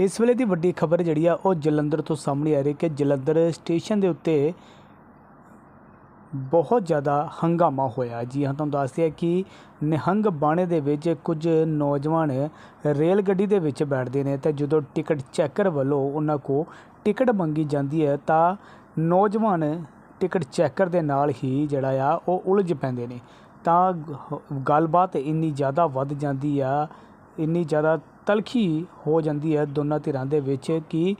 ਇਸ ਵੇਲੇ ਦੀ ਵੱਡੀ ਖਬਰ ਜਿਹੜੀ ਆ, ਉਹ ਜਲੰਧਰ ਤੋਂ ਸਾਹਮਣੇ ਆ ਰਹੀ ਕਿ ਜਲੰਧਰ ਸਟੇਸ਼ਨ ਦੇ ਉੱਤੇ ਬਹੁਤ ਜ਼ਿਆਦਾ ਹੰਗਾਮਾ ਹੋਇਆ। ਜੀ ਹਾਂ, ਤੁਹਾਨੂੰ ਦੱਸਦੇ ਆ ਕਿ ਨਿਹੰਗ ਬਾਣੇ ਦੇ ਵਿੱਚ ਕੁਝ ਨੌਜਵਾਨ ਰੇਲ ਗੱਡੀ ਦੇ ਵਿੱਚ ਬੈਠਦੇ ਨੇ ਤੇ ਜਦੋਂ ਟਿਕਟ ਚੈਕਰ ਵੱਲੋਂ ਉਹਨਾਂ ਕੋ ਟਿਕਟ ਮੰਗੀ ਜਾਂਦੀ ਹੈ, ਤਾਂ ਨੌਜਵਾਨ ਟਿਕਟ ਚੈਕਰ ਦੇ ਨਾਲ ਹੀ ਜਿਹੜਾ ਆ, ਉਹ ਉਲਝ ਪੈਂਦੇ ਨੇ। ਤਾਂ ਗੱਲਬਾਤ ਇੰਨੀ ਜ਼ਿਆਦਾ ਵੱਧ ਜਾਂਦੀ ਆ, ਇੰਨੀ ਜ਼ਿਆਦਾ ਤਲਖੀ ਹੋ ਜਾਂਦੀ ਹੈ ਦੋਨਾਂ ਧਿਰਾਂ ਦੇ ਵਿੱਚ ਕਿ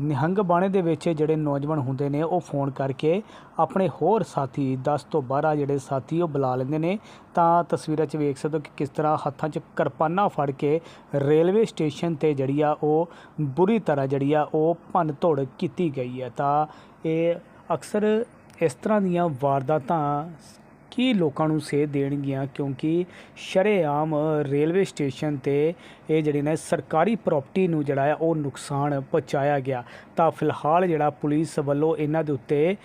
ਨਿਹੰਗ ਬਾਣੇ ਦੇ ਵਿੱਚ ਜਿਹੜੇ ਨੌਜਵਾਨ ਹੁੰਦੇ ਨੇ, ਉਹ ਫੋਨ ਕਰਕੇ ਆਪਣੇ ਹੋਰ ਸਾਥੀ 10 ਤੋਂ 12 ਜਿਹੜੇ ਸਾਥੀ ਉਹ ਬੁਲਾ ਲੈਂਦੇ ਨੇ। ਤਾਂ ਤਸਵੀਰਾਂ 'ਚ ਵੇਖ ਸਕਦੇ ਹੋ ਕਿ ਕਿਸ ਤਰ੍ਹਾਂ ਹੱਥਾਂ 'ਚ ਕਿਰਪਾਨਾਂ ਫੜ ਕੇ ਰੇਲਵੇ ਸਟੇਸ਼ਨ ਤੇ ਜਿਹੜੀ ਆ ਉਹ ਬੁਰੀ ਤਰ੍ਹਾਂ ਜਿਹੜੀ ਆ ਉਹ ਭੰਨ ਤੋੜ ਕੀਤੀ ਗਈ ਹੈ। ਤਾਂ ਇਹ ਅਕਸਰ ਇਸ ਤਰ੍ਹਾਂ ਦੀਆਂ ਵਾਰਦਾਤਾਂ ਕੀ ਲੋਕਾਂ ਨੂੰ ਸੇਧ ਦੇਣਗੀਆਂ ਕਿਉਂਕਿ ਸ਼ਰੇਆਮ ਰੇਲਵੇ ਸਟੇਸ਼ਨ ਤੇ ਇਹ ਜਿਹੜੇ ਨੇ ਸਰਕਾਰੀ ਪ੍ਰਾਪਰਟੀ ਨੂੰ ਜਿਹੜਾ ਹੈ ਉਹ ਨੁਕਸਾਨ ਪਹੁੰਚਾਇਆ ਗਿਆ। ਤਾਂ ਫਿਲਹਾਲ ਜਿਹੜਾ ਪੁਲਿਸ ਵੱਲੋਂ ਇਹਨਾਂ ਦੇ ਉੱਤੇ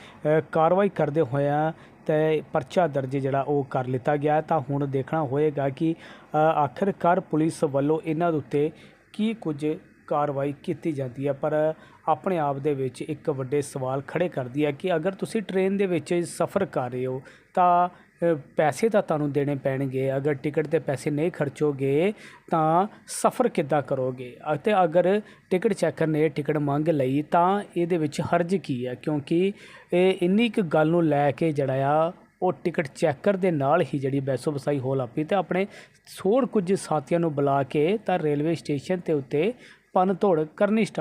ਕਾਰਵਾਈ ਕਰਦੇ ਹੋਇਆਂ ਤੇ ਪਰਚਾ ਦਰਜ ਜਿਹੜਾ ਉਹ ਕਰ ਲਿੱਤਾ ਗਿਆ। ਤਾਂ ਹੁਣ ਦੇਖਣਾ ਹੋਏਗਾ ਕਿ ਅ, ਆਖਿਰਕਾਰ ਪੁਲਿਸ ਵੱਲੋਂ ਇਹਨਾਂ ਦੇ ਉੱਤੇ ਕੀ ਕੁਝ ਕਾਰਵਾਈ ਕੀਤੀ ਜਾਂਦੀ ਹੈ। ਪਰ ਆਪਣੇ ਆਪ ਦੇ ਵਿੱਚ ਇੱਕ ਵੱਡੇ ਸਵਾਲ ਖੜੇ ਕਰਦੀ ਹੈ ਕਿ ਅਗਰ ਤੁਸੀਂ ਟ੍ਰੇਨ ਦੇ ਵਿੱਚ ਸਫ਼ਰ ਕਰ ਰਹੇ ਹੋ, ਤਾਂ ਪੈਸੇ ਤਾਂ ਤੁਹਾਨੂੰ ਦੇਣੇ ਪੈਣਗੇ। ਅਗਰ ਟਿਕਟ ਦੇ ਪੈਸੇ ਨਹੀਂ ਖਰਚੋਗੇ, ਤਾਂ ਸਫ਼ਰ ਕਿੱਦਾਂ ਕਰੋਗੇ? ਅਤੇ ਅਗਰ ਟਿਕਟ ਚੈਕਰ ਨੇ ਟਿਕਟ ਮੰਗ ਲਈ, ਤਾਂ ਇਹਦੇ ਵਿੱਚ ਹਰਜ ਕੀ ਹੈ? ਕਿਉਂਕਿ ਇਹ ਇੰਨੀ ਕੁ ਗੱਲ ਨੂੰ ਲੈ ਕੇ ਜਿਹੜਾ ਆ, ਉਹ ਟਿਕਟ ਚੈਕਰ ਦੇ ਨਾਲ ਹੀ ਜਿਹੜੀ ਬੈਸੋ ਵਸਾਈ ਹੋ ਲੱਪੀ ਤੇ ਆਪਣੇ ਹੋਰ ਕੁਝ ਸਾਥੀਆਂ ਨੂੰ ਬੁਲਾ ਕੇ ਤਾਂ ਰੇਲਵੇ ਸਟੇਸ਼ਨ ਤੇ ਉੱਤੇ ਭੰਨ ਤੋੜ ਕਰਨੀ ਸਟਾਰਟ